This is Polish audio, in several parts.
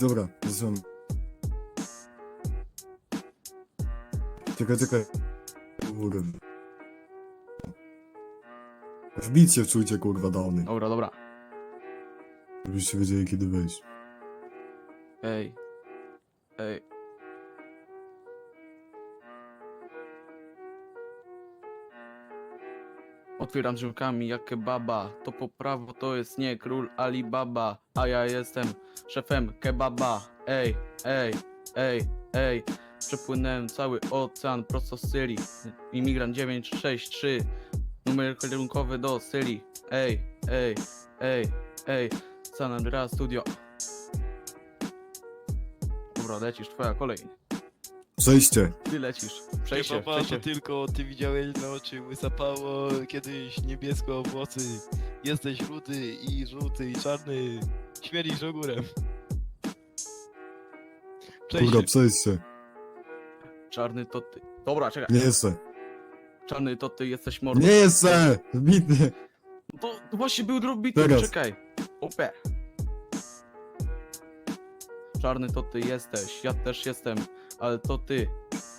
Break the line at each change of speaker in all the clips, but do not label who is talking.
Dobra, zaczynam. Czekaj, czekaj. Kurwa. Wbić się czujcie, kurwa, downy.
Dobra, dobra.
Żebyście wiedzieli, kiedy wejść.
Ej. Ej. Otwieram drzwiami jak kebaba. To po prawo to jest nie król Alibaba. A ja jestem szefem kebaba. Ej, ej, ej, ej. Przepłynąłem cały ocean prosto z Syrii. Imigrant 963. Numer kierunkowy do Syrii. Ej, ej, ej, ej. San Andreas Studio. Dobra, lecisz, twoja kolej.
Przejście.
Ty lecisz. Przejście,
Chyba
przejście.
to tylko ty widziałeś na oczy, łysapało kiedyś niebiesko włosy. Jesteś rudy i żółty i czarny. Śmielisz ogórem.
Kurwa,
Przejście.
przejście.
Czarny to ty. Dobra, czekaj.
Nie jestem.
Czarny to ty jesteś mordą.
Nie jestem! Wbitnie.
To to właśnie był drobity,
Teraz.
czekaj. Opę. Czarny to ty jesteś, ja też jestem, ale to ty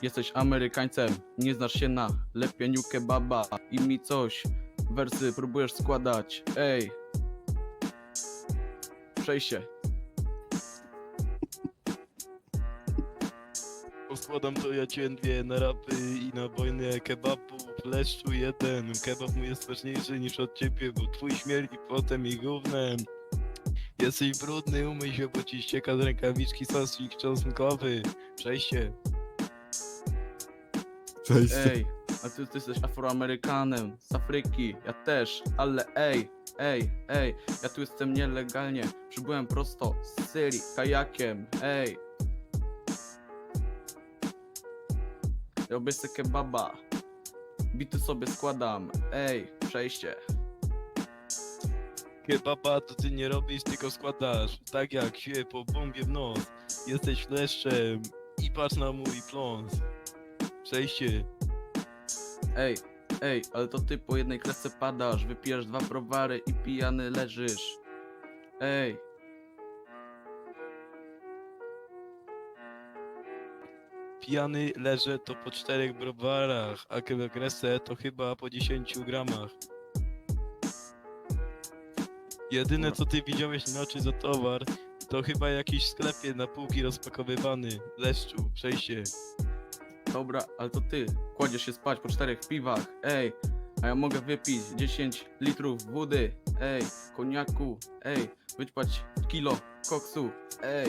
jesteś Amerykańcem. Nie znasz się na lepieniu kebaba i mi coś. Wersy próbujesz składać. Ej. Przejście.
Poskładam to ja cię na rapy i na wojnę kebabu w leszczu jeden. Kebab mój jest ważniejszy niż od ciebie, bo twój śmierdzi potem i gównem. Jesteś brudny, umyj się, bo ci ścieka z rękawiczki sosik czosnkowy. Przejście.
Przejście.
Ej, a ty, ty jesteś Afroamerykanem z Afryki, ja też, ale ej, ej, ej, ja tu jestem nielegalnie, przybyłem prosto z Syrii, kajakiem, ej. Robię sobie kebaba, bity sobie składam, ej, przejście.
Kebaba to ty nie robisz, tylko składasz. Tak jak się po bombie w nos. Jesteś leszczem i patrz na mój pląs. Przejście.
Ej, ej, ale to ty po jednej kresce padasz, wypijesz dwa browary i pijany leżysz. Ej,
Pijany leżę to po czterech browarach, a kebegresę to chyba po 10 gramach. Jedyne co ty widziałeś na oczy za towar, to chyba jakiś w sklepie na półki rozpakowywany. Leszczu, przejście.
Dobra, ale to ty. Kładziesz się spać po czterech piwach, ej, a ja mogę wypić 10 litrów wody, ej, koniaku, ej, wyćpać kilo koksu, ej,